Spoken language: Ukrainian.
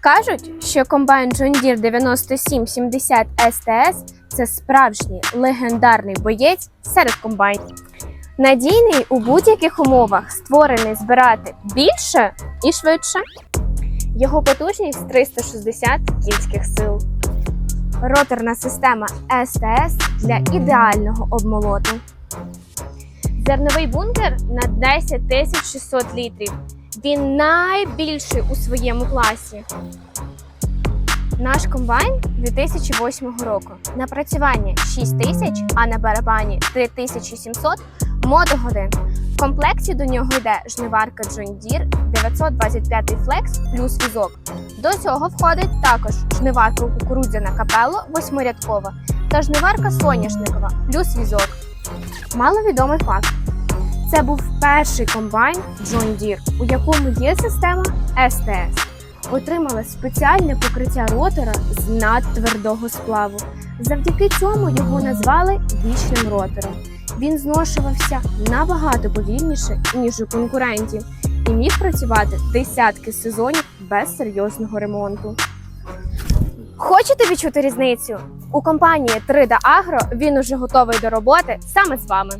Кажуть, що комбайн John Deere 9770 STS – це справжній легендарний боєць серед комбайнів. Надійний у будь-яких умовах, створений збирати більше і швидше. Його потужність 360 кінських сил. Роторна система STS для ідеального обмолоту. Зерновий бункер на 10 600 літрів. Він найбільший у своєму класі. Наш комбайн 2008 року. Напрацювання 6 тисяч, а на барабані 3700 мотогодин. В комплекті до нього йде жниварка John Deere 925 Flex плюс візок. До цього входить також жниварка кукурудзяна капело восьмирядкова та жниварка соняшникова плюс візок. Маловідомий факт. Це був перший комбайн John Deere, у якому є система STS. Отримала спеціальне покриття ротора з надтвердого сплаву. Завдяки цьому його назвали вічним ротором. Він зношувався набагато повільніше, ніж у конкурентів, і міг працювати десятки сезонів без серйозного ремонту. Хочете відчути різницю? У компанії 3D Agro він уже готовий до роботи саме з вами.